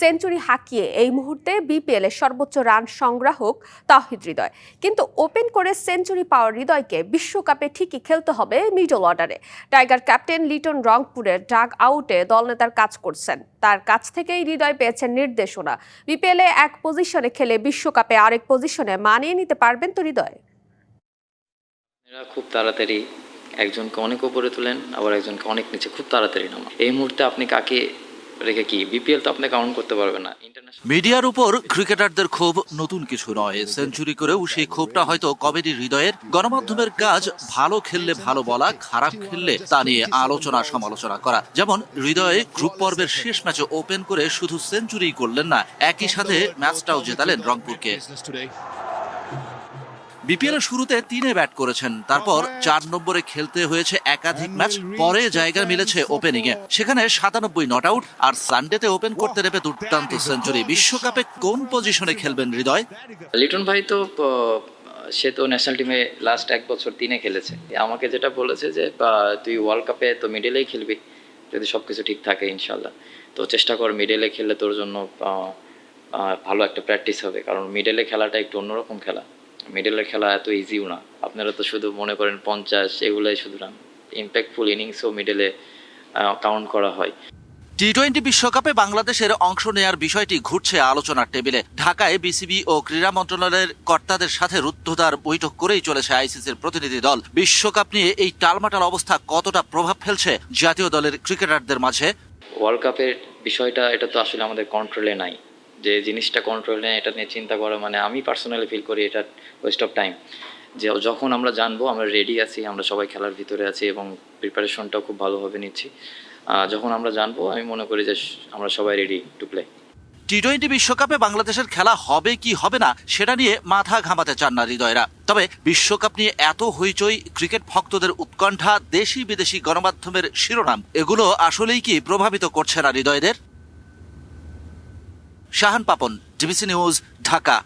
Century হাঁকিয়ে এই মুহূর্তে BPL এর সর্বোচ্চ রান সংগ্রাহক তাহিদ হৃদয়। কিন্তু ওপেন করে সেঞ্চুরি পাওয়ার হৃদয়কে বিশ্বকাপে ঠিকই খেলতে হবে মিডল অর্ডারে। টাইগার ক্যাপ্টেন লিটন রংপুরের ডাগ আউটে দলনেতার কাজ করছেন। তার কাছ থেকেই হৃদয় পেয়েছেন নির্দেশনা। বিপিএলে এক পজিশনে খেলে বিশ্বকাপে আরেক পজিশনে মানিয়ে নিতে পারবেন তো হৃদয়। খুব তাড়াতাড়ি একজনকে অনেক উপরে তোলেন, আবার একজনকে অনেক নিচে। খুব তাড়াতাড়ি নামা। এই মুহূর্তে আপনি কাকে রেখে কি বিপিএল তো আপনি কাউন্ট করতে পারবেন না। মিডিয়ার উপর ক্রিকেটারদের ক্ষোভ নতুন কিছু নয়। সেঞ্চুরি করেও সেই ক্ষোভটা হয়তো কমেডি হৃদয়ের। গণমাধ্যমের কাজ ভালো খেললে ভালো বলা, খারাপ খেললে তা নিয়ে আলোচনা সমালোচনা করা। যেমন, হৃদয়ে গ্রুপ পর্বের শেষ ম্যাচে ওপেন করে শুধু সেঞ্চুরি করলেন না, একই সাথে ম্যাচটাও জেতালেন রংপুরকে। বিপিএল এর শুরুতে তিনে ব্যাট করেছেন। তারপর চার নম্বরে খেলতে হয়েছে একাধিক ম্যাচ। পরে জায়গা মিলেছে ওপেনিং এ। সেখানে সাতানব্বই নট আউট আর সানডেতে ওপেন করতে নেবে দুর্দান্ত সেঞ্চুরি। বিশ্বকাপে কোন পজিশনে খেলবেন হৃদয়? লিটন ভাই তো সে তো ন্যাশনাল টিমে লাস্ট এক বছর তিনে খেলেছে। আমাকে যেটা বলেছে যে তুই ওয়ার্ল্ড কাপে তো মিডলেই খেলবি যদি সব কিছু ঠিক থাকে ইনশাল্লাহ তো চেষ্টা কর মিডলে খেললে তোর জন্য ভালো একটা প্র্যাকটিস হবে। কারণ মিডলে খেলাটা একটু অন্যরকম খেলা। মিডলের খেলা এত ইজিও না। আপনারা তো শুধু মনে করেন পঞ্চাশ এগুলাই শুধু রান ইম্প্যাক্টফুল ইনিংসও মিডলে কাউন্ট করা হয়। টি টোয়েন্টি বিশ্বকাপে বাংলাদেশের অংশ নেয়ার বিষয়টি ঘুরছে আলোচনার টেবিলে। ঢাকায় বিসিবি ও ক্রীড়া মন্ত্রণালয়ের কর্তাদের সাথে রুদ্ধদ্বার বৈঠক করেই চলেছে আইসিসির প্রতিনিধি দল। বিশ্বকাপ নিয়ে এই টালমাটাল অবস্থা কতটা প্রভাব ফেলছে জাতীয় দলের ক্রিকেটারদের মাঝে? ওয়ার্ল্ড কাপের বিষয়টা এটা তো আসলে আমাদের কন্ট্রোলে নাই। যে জিনিসটা কন্ট্রোল নেই এটা নিয়ে চিন্তা করা মানে আমি পার্সোনালি ফিল করি এটা ওয়েস্ট অফ টাইম যে যখন আমরা জানব, আমরা রেডি আছি, আমরা সবাই খেলার ভিতরে আছি এবং প্রিপারেশনটাও খুব ভালোভাবে নিচ্ছি। যখন আমরা জানব, আমি মনে করি যে আমরা সবাই ready to play T twenty বিশ্বকাপে বাংলাদেশের খেলা হবে কি হবে না, সেটা নিয়ে মাথা ঘামাতে চান না হৃদয়রা। তবে বিশ্বকাপ নিয়ে এত হইচই ক্রিকেট ভক্তদের উৎকণ্ঠা দেশি বিদেশি গণমাধ্যমের শিরোনাম, এগুলো আসলেই কি প্রভাবিত করছে না হৃদয়দের? Shahan Papon DBC news Dhaka.